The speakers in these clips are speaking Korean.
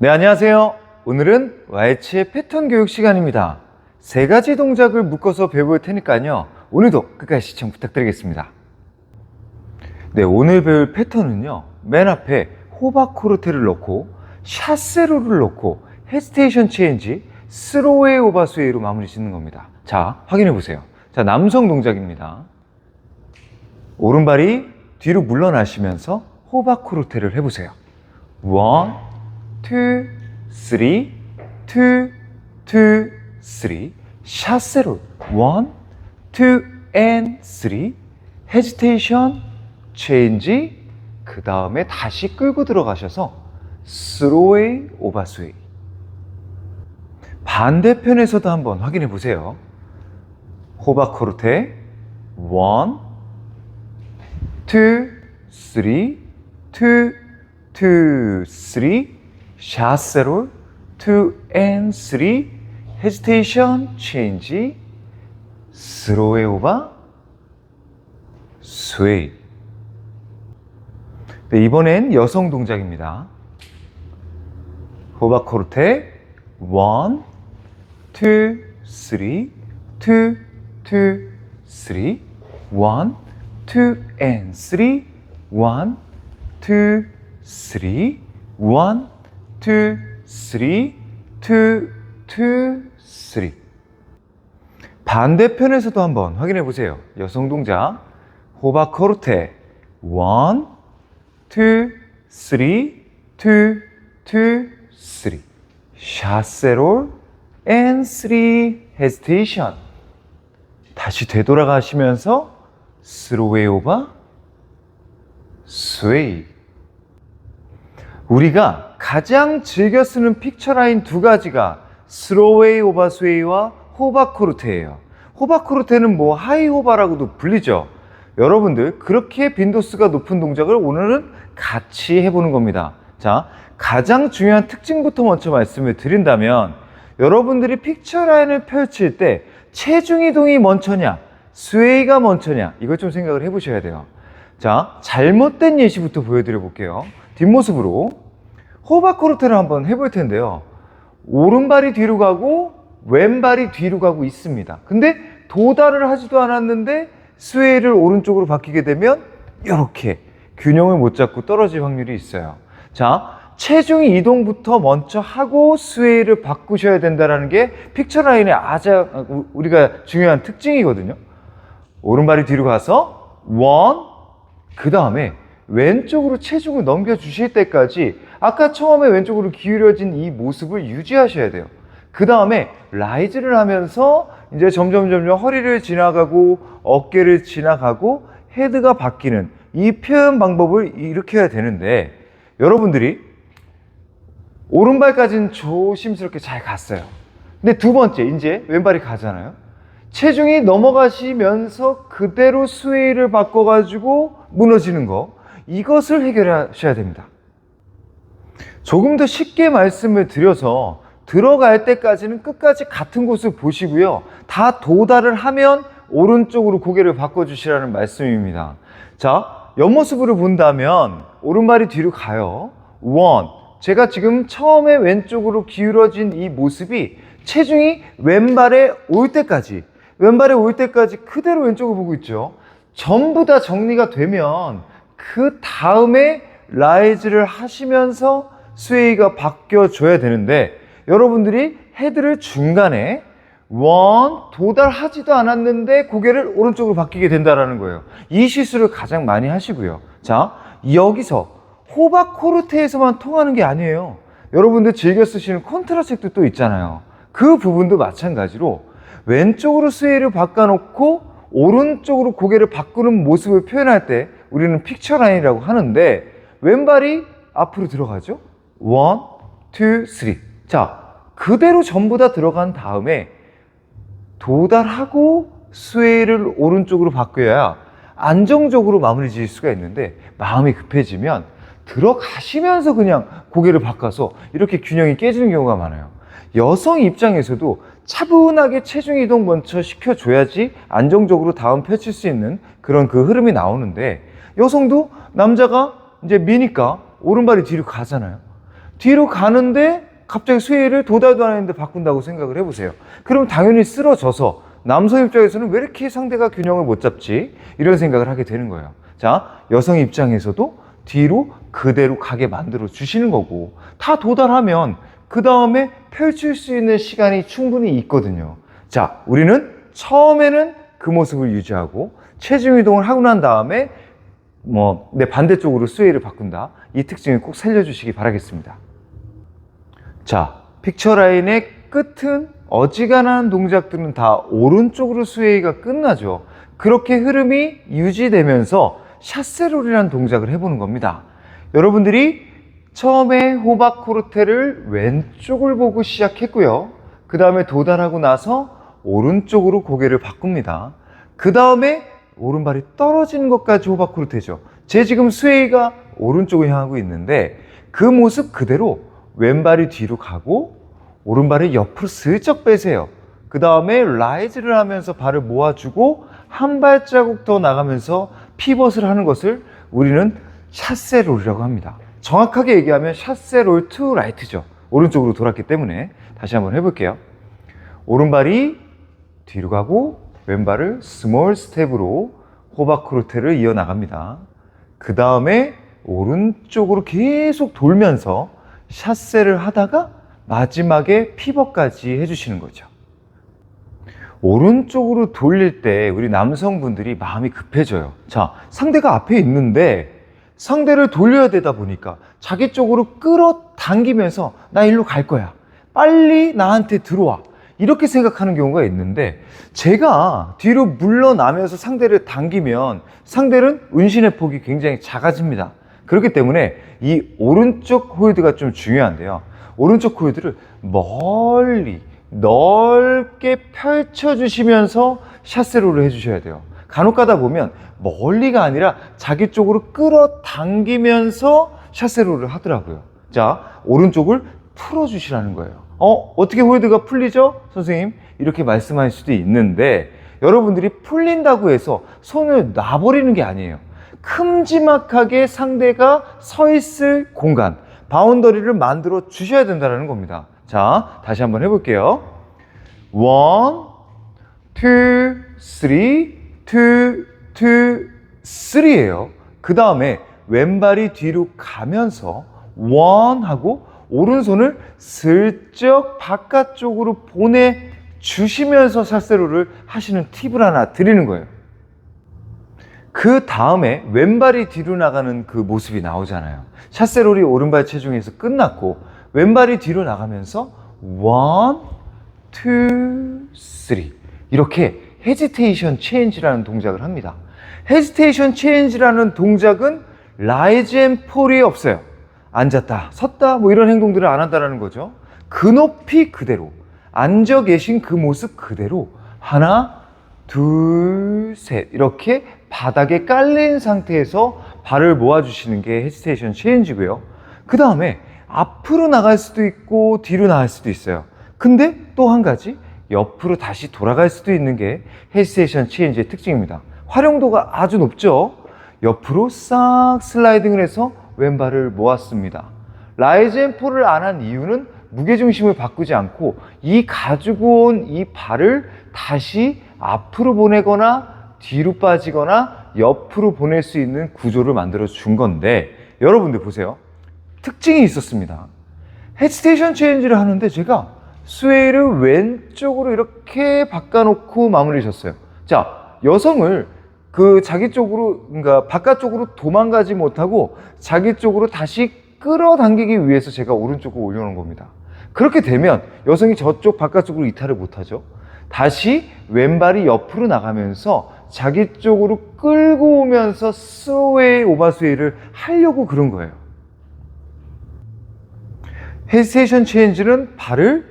네, 안녕하세요. 오늘은 YH의 패턴 교육 시간입니다. 세 가지 동작을 묶어서 배워볼 테니까요. 오늘도 끝까지 시청 부탁드리겠습니다. 네, 오늘 배울 패턴은요. 맨 앞에 호바코르테를 넣고 샤세로를 넣고 헤스테이션 체인지 스로웨이 오바스웨이로 마무리 짓는 겁니다. 자, 확인해 보세요. 자, 남성 동작입니다. 오른발이 뒤로 물러나시면서 호바코르테를 해보세요. 원, 투, 쓰리, 투, 투, 쓰리. 샷세로 원, 투, 앤, 쓰리. 헤지테이션, 체인지. 그 다음에 다시 끌고 들어가셔서 스로웨이, 오바스웨이. 반대편에서도 한번 확인해 보세요. 호바코르테 원, 투, 쓰리, 투, 투, 샤세롤, 2 and 3, hesitation, change, slow의 오바, sway. 네, 이번엔 여성 동작입니다. 호바코르테 1, 2, 3, 2, 2, 3, 1, 2 and 3, 1, 2, 3, 1, two, three, two, two, three. 반대편에서도 한번 확인해 보세요. 여성 동작. 호바코르테. one, two, three, two, two, three. 샤세롤 and three hesitation. 다시 되돌아가시면서 스로웨 오바 스웨이. 우리가 가장 즐겨 쓰는 픽처 라인 두 가지가 스로웨이 오바 스웨이와 호바코르테예요. 호바코르테는 뭐 하이호바라고도 불리죠. 여러분들 그렇게 빈도수가 높은 동작을 오늘은 같이 해보는 겁니다. 자, 가장 중요한 특징부터 먼저 말씀을 드린다면 여러분들이 픽처 라인을 펼칠 때 체중 이동이 먼저냐, 스웨이가 먼저냐 이걸 좀 생각을 해보셔야 돼요. 자, 잘못된 예시부터 보여드려 볼게요. 뒷모습으로 호바코르테를 한번 해볼 텐데요. 오른발이 뒤로 가고 왼발이 뒤로 가고 있습니다. 근데 도달을 하지도 않았는데 스웨이를 오른쪽으로 바뀌게 되면 이렇게 균형을 못 잡고 떨어질 확률이 있어요. 자, 체중 이동부터 먼저 하고 스웨이를 바꾸셔야 된다는 게 픽처 라인의 아주 우리가 중요한 특징이거든요. 오른발이 뒤로 가서 원, 그 다음에 왼쪽으로 체중을 넘겨주실 때까지 아까 처음에 왼쪽으로 기울여진 이 모습을 유지하셔야 돼요. 그 다음에 라이즈를 하면서 이제 점점 점점 허리를 지나가고 어깨를 지나가고 헤드가 바뀌는 이 표현 방법을 해야 되는데 여러분들이 오른발까지는 조심스럽게 잘 갔어요. 근데 두 번째 이제 왼발이 가잖아요. 체중이 넘어가시면서 그대로 스웨이를 바꿔가지고 무너지는 거 이것을 해결하셔야 됩니다. 조금 더 쉽게 말씀을 드려서 들어갈 때까지는 끝까지 같은 곳을 보시고요. 다 도달을 하면 오른쪽으로 고개를 바꿔주시라는 말씀입니다. 자, 옆모습으로 본다면 오른발이 뒤로 가요. 원. 제가 지금 처음에 왼쪽으로 기울어진 이 모습이 체중이 왼발에 올 때까지, 왼발에 올 때까지 그대로 왼쪽을 보고 있죠. 전부 다 정리가 되면 그 다음에 라이즈를 하시면서 스웨이가 바뀌어줘야 되는데 여러분들이 헤드를 중간에 원 도달하지도 않았는데 고개를 오른쪽으로 바뀌게 된다라는 거예요. 이 실수를 가장 많이 하시고요. 자 여기서 호바코르테에서만 통하는 게 아니에요. 여러분들 즐겨 쓰시는 콘트라책도 또 있잖아요. 그 부분도 마찬가지로 왼쪽으로 스웨이를 바꿔놓고 오른쪽으로 고개를 바꾸는 모습을 표현할 때 우리는 픽처 라인이라고 하는데 왼발이 앞으로 들어가죠. 원, 투, 쓰리. 자, 그대로 전부 다 들어간 다음에 도달하고 스웨이를 오른쪽으로 바뀌어야 안정적으로 마무리 지을 수가 있는데 마음이 급해지면 들어가시면서 그냥 고개를 바꿔서 이렇게 균형이 깨지는 경우가 많아요. 여성 입장에서도 차분하게 체중 이동 먼저 시켜줘야지 안정적으로 다음 펼칠 수 있는 그런 그 흐름이 나오는데 여성도 남자가 이제 미니까 오른발이 뒤로 가잖아요. 뒤로 가는데 갑자기 스웨이를 도달도 안 했는데 바꾼다고 생각을 해보세요. 그럼 당연히 쓰러져서 남성 입장에서는 왜 이렇게 상대가 균형을 못 잡지? 이런 생각을 하게 되는 거예요. 자, 여성 입장에서도 뒤로 그대로 가게 만들어 주시는 거고 다 도달하면 그 다음에 펼칠 수 있는 시간이 충분히 있거든요. 자, 우리는 처음에는 그 모습을 유지하고 체중 이동을 하고 난 다음에 뭐 내 반대쪽으로 스웨이를 바꾼다. 이 특징을 꼭 살려주시기 바라겠습니다. 자, 픽처 라인의 끝은 어지간한 동작들은 다 오른쪽으로 스웨이가 끝나죠. 그렇게 흐름이 유지되면서 샷세롤이라는 동작을 해보는 겁니다. 여러분들이 처음에 호박 코르테를 왼쪽을 보고 시작했고요. 그 다음에 도달하고 나서 오른쪽으로 고개를 바꿉니다. 그 다음에 오른발이 떨어지는 것까지 호박 코르테죠. 제 지금 스웨이가 오른쪽을 향하고 있는데 그 모습 그대로 왼발이 뒤로 가고 오른발을 옆으로 슬쩍 빼세요. 그 다음에 라이즈를 하면서 발을 모아주고 한 발자국 더 나가면서 피벗을 하는 것을 우리는 샷세롤이라고 합니다. 정확하게 얘기하면 샷세롤 투 라이트죠. 오른쪽으로 돌았기 때문에 다시 한번 해볼게요. 오른발이 뒤로 가고 왼발을 스몰 스텝으로 호바크루테를 이어나갑니다. 그 다음에 오른쪽으로 계속 돌면서 샷세를 하다가 마지막에 피벗까지 해주시는 거죠. 오른쪽으로 돌릴 때 우리 남성분들이 마음이 급해져요. 자, 상대가 앞에 있는데 상대를 돌려야 되다 보니까 자기 쪽으로 끌어 당기면서 나 일로 갈 거야. 빨리 나한테 들어와. 이렇게 생각하는 경우가 있는데 제가 뒤로 물러나면서 상대를 당기면 상대는 은신의 폭이 굉장히 작아집니다. 그렇기 때문에 이 오른쪽 홀드가 좀 중요한데요. 오른쪽 홀드를 멀리 넓게 펼쳐주시면서 샷세로를 해주셔야 돼요. 간혹 가다 보면 멀리가 아니라 자기 쪽으로 끌어당기면서 샷세로를 하더라고요. 자, 오른쪽을 풀어주시라는 거예요. 어, 어떻게 홀드가 풀리죠? 선생님, 이렇게 말씀할 수도 있는데, 여러분들이 풀린다고 해서 손을 놔버리는 게 아니에요. 큼지막하게 상대가 서 있을 공간, 바운더리를 만들어 주셔야 된다는 겁니다. 자, 다시 한번 해볼게요. 원, 투, 쓰리, 투, 투, 쓰리예요. 그 다음에 왼발이 뒤로 가면서 원 하고 오른손을 슬쩍 바깥쪽으로 보내 주시면서 샷세로를 하시는 팁을 하나 드리는 거예요. 그 다음에 왼발이 뒤로 나가는 그 모습이 나오잖아요. 샷세롤이 오른발 체중에서 끝났고 왼발이 뒤로 나가면서 원, 투, 쓰리 이렇게 헤지테이션 체인지라는 동작을 합니다. 헤지테이션 체인지라는 동작은 라이즈 앤 폴이 없어요. 앉았다, 섰다 뭐 이런 행동들을 안 한다는 거죠. 그 높이 그대로 앉아 계신 그 모습 그대로 하나, 둘, 셋 이렇게 바닥에 깔린 상태에서 발을 모아주시는 게 헤지테이션 체인지고요. 그 다음에 앞으로 나갈 수도 있고 뒤로 나갈 수도 있어요. 근데 또 한 가지 옆으로 다시 돌아갈 수도 있는 게 헤지테이션 체인지의 특징입니다. 활용도가 아주 높죠. 옆으로 싹 슬라이딩을 해서 왼발을 모았습니다. 라이즈 앤 폴을 안 한 이유는 무게중심을 바꾸지 않고 이 가지고 온 이 발을 다시 앞으로 보내거나 뒤로 빠지거나 옆으로 보낼 수 있는 구조를 만들어 준 건데 여러분들 보세요. 특징이 있었습니다. 헤지테이션 체인지를 하는데 제가 스웨이를 왼쪽으로 이렇게 바꿔놓고 마무리 셨어요. 자, 여성을 그 자기 쪽으로, 그러니까 바깥쪽으로 도망가지 못하고 자기 쪽으로 다시 끌어당기기 위해서 제가 오른쪽으로 올려놓은 겁니다. 그렇게 되면 여성이 저쪽 바깥쪽으로 이탈을 못하죠. 다시 왼발이 옆으로 나가면서 자기 쪽으로 끌고 오면서 스웨이 오버스웨이를 하려고 그런 거예요. 헤지테이션 체인지는 발을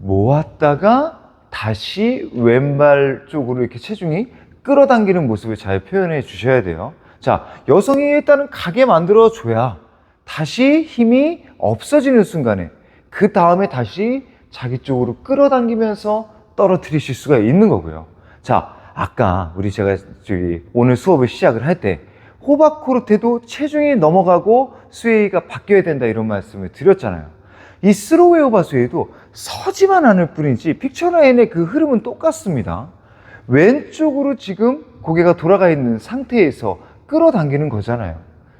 모았다가 다시 왼발 쪽으로 이렇게 체중이 끌어당기는 모습을 잘 표현해 주셔야 돼요. 자, 여성이 일단은 가게 만들어 줘야 다시 힘이 없어지는 순간에 그 다음에 다시 자기 쪽으로 끌어당기면서 떨어뜨리실 수가 있는 거고요. 자, 아까 우리 제가 저기 오늘 수업을 시작을 할 때 호바코르테도 체중이 넘어가고 스웨이가 바뀌어야 된다 이런 말씀을 드렸잖아요. 이 스로웨이 오바 스웨이도 서지만 않을 뿐이지 픽처라인의 그 흐름은 똑같습니다. 왼쪽으로 지금 고개가 돌아가 있는 상태에서 끌어당기는 거잖아요.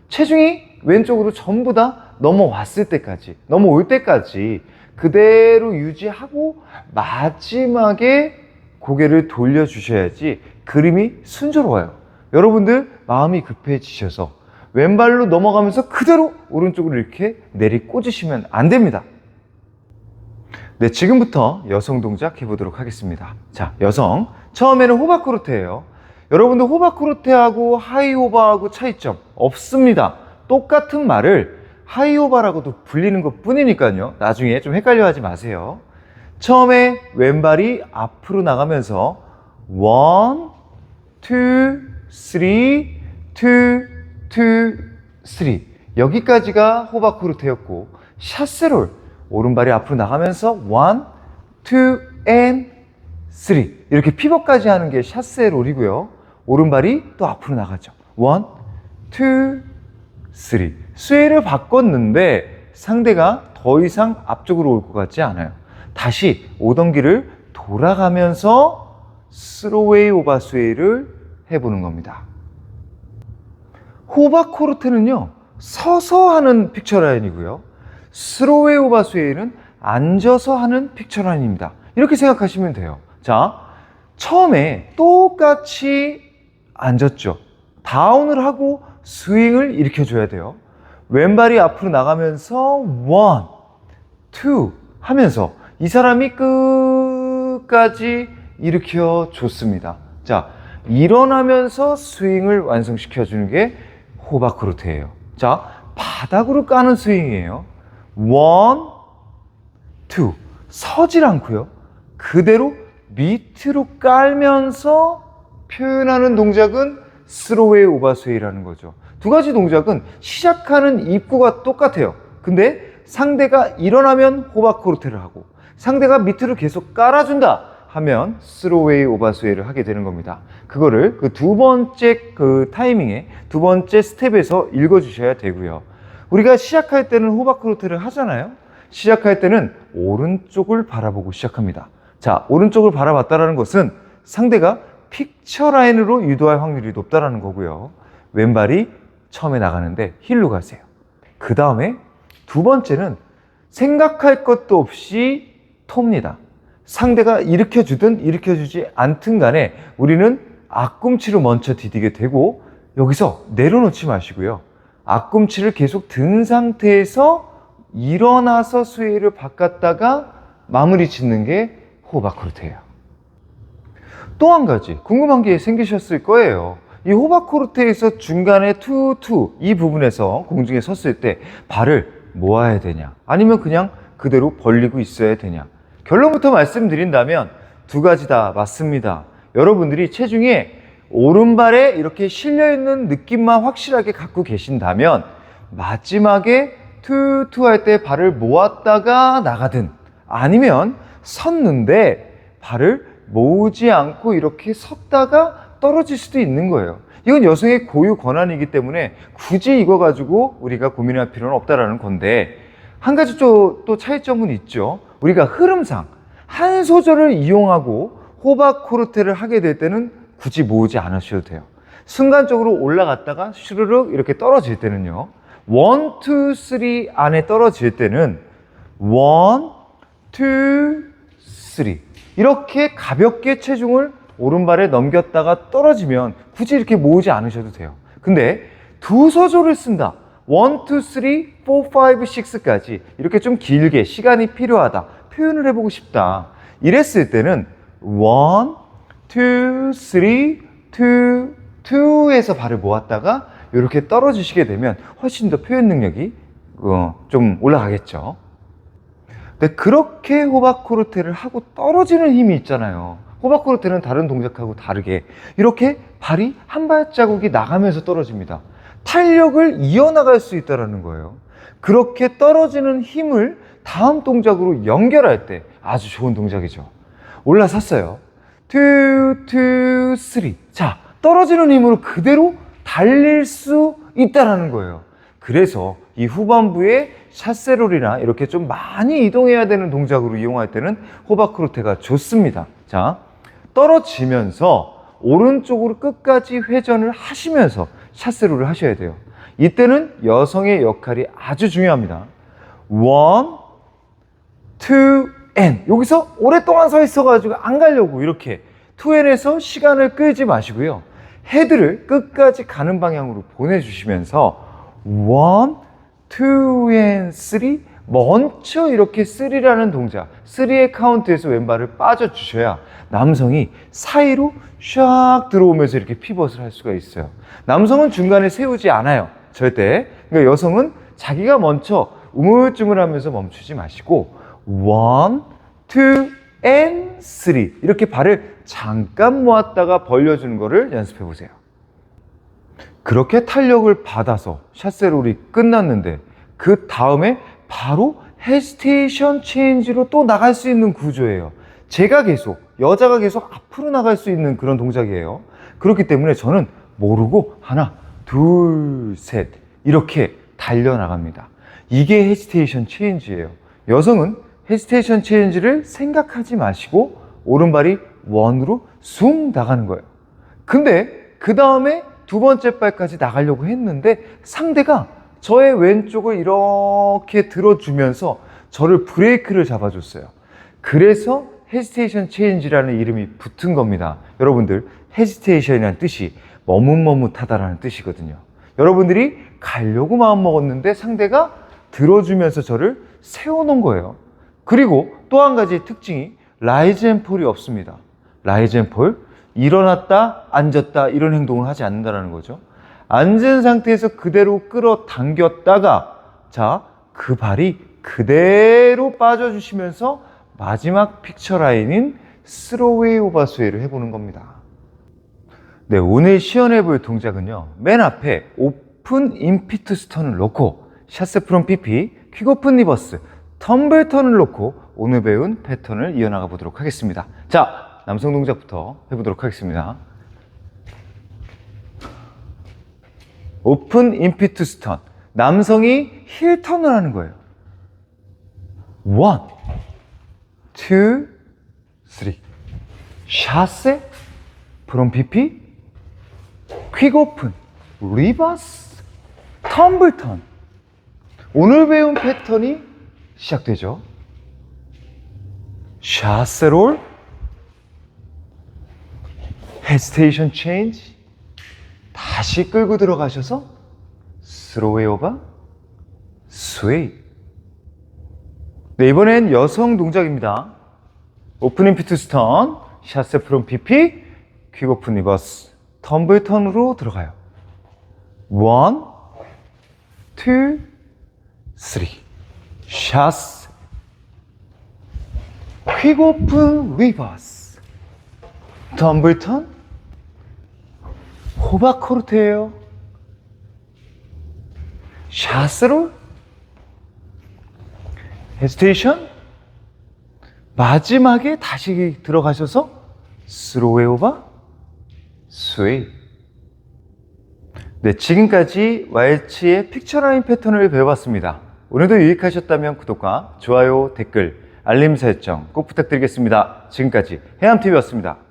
체중이 왼쪽으로 전부 다 넘어왔을 때까지, 넘어올 때까지 그대로 유지하고 마지막에 고개를 돌려주셔야지 그림이 순조로워요. 여러분들 마음이 급해지셔서 왼발로 넘어가면서 그대로 오른쪽으로 이렇게 내리 꽂으시면 안 됩니다. 네, 지금부터 여성 동작 해보도록 하겠습니다. 자, 여성. 처음에는 호바크로테예요. 여러분들 호바크로테하고 하이오바하고 차이점 없습니다. 똑같은 말을 하이오바라고도 불리는 것 뿐이니까요. 나중에 좀 헷갈려 하지 마세요. 처음에 왼발이 앞으로 나가면서 원, 투, 쓰리, 투, 투, 쓰리 여기까지가 호바크루테였고 샤스롤 오른발이 앞으로 나가면서 원, 투, 앤, 쓰리 이렇게 피벗까지 하는 게 샤스롤이고요. 오른발이 또 앞으로 나가죠. 원, 투, 쓰리 스웨이를 바꿨는데 상대가 더 이상 앞쪽으로 올 것 같지 않아요. 다시 오던 길을 돌아가면서 스로웨이 오바 스웨이를 해보는 겁니다. 호바코르테는요, 서서 하는 픽처라인이고요. 스로웨이 오바 스웨이는 앉아서 하는 픽처라인입니다. 이렇게 생각하시면 돼요. 자, 처음에 똑같이 앉았죠. 다운을 하고 스윙을 일으켜줘야 돼요. 왼발이 앞으로 나가면서 원, 투 하면서 이 사람이 끝까지 일으켜 줬습니다. 자, 일어나면서 스윙을 완성시켜 주는 게 호바크루트예요. 자, 바닥으로 까는 스윙이에요. 원, 투. 서질 않고요. 그대로 밑으로 깔면서 표현하는 동작은 스로웨이 오바스웨이라는 거죠. 두 가지 동작은 시작하는 입구가 똑같아요. 근데 상대가 일어나면 호바코르테를 하고 상대가 밑으로 계속 깔아준다 하면 스로웨이 오바스웨이를 하게 되는 겁니다. 그거를 그 두 번째 그 타이밍에 두 번째 스텝에서 읽어주셔야 되고요. 우리가 시작할 때는 호바코르테를 하잖아요. 시작할 때는 오른쪽을 바라보고 시작합니다. 자, 오른쪽을 바라봤다라는 것은 상대가 픽처 라인으로 유도할 확률이 높다라는 거고요. 왼발이 처음에 나가는데 힐로 가세요. 그 다음에 두 번째는 생각할 것도 없이 톱니다. 상대가 일으켜주든 일으켜주지 않든 간에 우리는 앞꿈치로 먼저 디디게 되고 여기서 내려놓지 마시고요. 앞꿈치를 계속 든 상태에서 일어나서 스웨이를 바꿨다가 마무리 짓는 게 호바코르테예요. 또 한 가지 궁금한 게 생기셨을 거예요. 이 호바코르테에서 중간에 투투 이 부분에서 공중에 섰을 때 발을 모아야 되냐 아니면 그냥 그대로 벌리고 있어야 되냐 결론부터 말씀드린다면 두 가지 다 맞습니다. 여러분들이 체중에 오른발에 이렇게 실려 있는 느낌만 확실하게 갖고 계신다면 마지막에 투투 할 때 발을 모았다가 나가든 아니면 섰는데 발을 모으지 않고 이렇게 섰다가 떨어질 수도 있는 거예요. 이건 여성의 고유 권한이기 때문에 굳이 이거 가지고 우리가 고민할 필요는 없다라는 건데 한 가지 또, 또 차이점은 있죠. 우리가 흐름상 한 소절을 이용하고 호박 코르테를 하게 될 때는 굳이 모으지 않으셔도 돼요. 순간적으로 올라갔다가 슈르륵 이렇게 떨어질 때는요. 원, 투, 쓰리 안에 떨어질 때는 원, 투, 이렇게 가볍게 체중을 오른발에 넘겼다가 떨어지면 굳이 이렇게 모으지 않으셔도 돼요. 근데 두 소절을 쓴다. 1, 2, 3, 4, 5, 6까지 이렇게 좀 길게 시간이 필요하다. 표현을 해보고 싶다. 이랬을 때는 1, 2, 3, 2, 2에서 발을 모았다가 이렇게 떨어지시게 되면 훨씬 더 표현 능력이 어, 좀 올라가겠죠. 근데 그렇게 호바코르테를 하고 떨어지는 힘이 있잖아요. 호바코르테는 다른 동작하고 다르게 이렇게 발이 한 발자국이 나가면서 떨어집니다. 탄력을 이어나갈 수 있다는 거예요. 그렇게 떨어지는 힘을 다음 동작으로 연결할 때 아주 좋은 동작이죠. 올라섰어요. 2, 2, 3. 자, 떨어지는 힘으로 그대로 달릴 수 있다라는 거예요. 그래서 이 후반부에 샷세롤이나 이렇게 좀 많이 이동해야 되는 동작으로 이용할 때는 호바크로테가 좋습니다. 자, 떨어지면서 오른쪽으로 끝까지 회전을 하시면서 샷세롤을 하셔야 돼요. 이때는 여성의 역할이 아주 중요합니다. 원, 투, 엔. 여기서 오랫동안 서 있어가지고 안 가려고 이렇게 투 엔에서 시간을 끌지 마시고요. 헤드를 끝까지 가는 방향으로 보내주시면서 원, 투, 엔, 쓰리. 먼저 이렇게 쓰리라는 동작, 쓰리의 카운트에서 왼발을 빠져주셔야 남성이 사이로 샥 들어오면서 이렇게 피벗을 할 수가 있어요. 남성은 중간에 세우지 않아요. 절대. 그러니까 여성은 자기가 먼저 우물쭈물 하면서 멈추지 마시고 원, 투, 앤, 쓰리 이렇게 발을 잠깐 모았다가 벌려주는 거를 연습해 보세요. 그렇게 탄력을 받아서 샷세롤이 끝났는데 그 다음에 바로 헤스테이션 체인지로 또 나갈 수 있는 구조예요. 제가 계속 여자가 계속 앞으로 나갈 수 있는 그런 동작이에요. 그렇기 때문에 저는 모르고 하나, 둘, 셋 이렇게 달려 나갑니다. 이게 헤스테이션 체인지예요. 여성은 헤스테이션 체인지를 생각하지 마시고 오른발이 원으로 숭 나가는 거예요. 근데 그 다음에 두 번째 발까지 나가려고 했는데 상대가 저의 왼쪽을 이렇게 들어주면서 저를 브레이크를 잡아줬어요. 그래서 헤지테이션 체인지라는 이름이 붙은 겁니다. 여러분들 헤지테이션이라는 뜻이 머뭇머뭇하다라는 뜻이거든요. 여러분들이 가려고 마음 먹었는데 상대가 들어주면서 저를 세워놓은 거예요. 그리고 또 한 가지 특징이 라이즈 앤 폴이 없습니다. 라이즈 앤 폴, 일어났다, 앉았다 이런 행동을 하지 않는다는 거죠. 앉은 상태에서 그대로 끌어당겼다가 자, 그 발이 그대로 빠져주시면서 마지막 픽처 라인인 스로웨이 오바 스웨이를 해보는 겁니다. 네, 오늘 시연해 볼 동작은요. 맨 앞에 오픈 임피트 스턴을 놓고 샷스 프롬 PP, 퀵 오픈 리버스, 텀블 턴을 놓고 오늘 배운 패턴을 이어나가 보도록 하겠습니다. 자, 남성 동작부터 해보도록 하겠습니다. 오픈 임피트 스턴. 남성이 힐 턴을 하는 거예요. 원, 투, 쓰리. 샷세, 프롬 PP, 퀵 오픈, 리버스, 텀블 턴. 오늘 배운 패턴이 시작되죠. 샷세롤, 헤스테이션 체인지, 다시 끌고 들어가셔서 스로웨이 오바, 스웨이. 네, 이번엔 여성 동작입니다. 오프닝 피트 스턴, 샷세 프롬 PP, 퀵 오픈 리버스, 텀블 턴으로 들어가요. 원, 투, 쓰리. 샷스, 퀵 오픈 리버스, 텀블 턴, 호바코르트예요. 샷스로? 헤스테이션 마지막에 다시 들어가셔서 스로웨 오바? 스웨이. 네 지금까지 왈츠의 픽처라인 패턴을 배워봤습니다. 오늘도 유익하셨다면 구독과 좋아요 댓글 알림 설정 꼭 부탁드리겠습니다. 지금까지 해암TV였습니다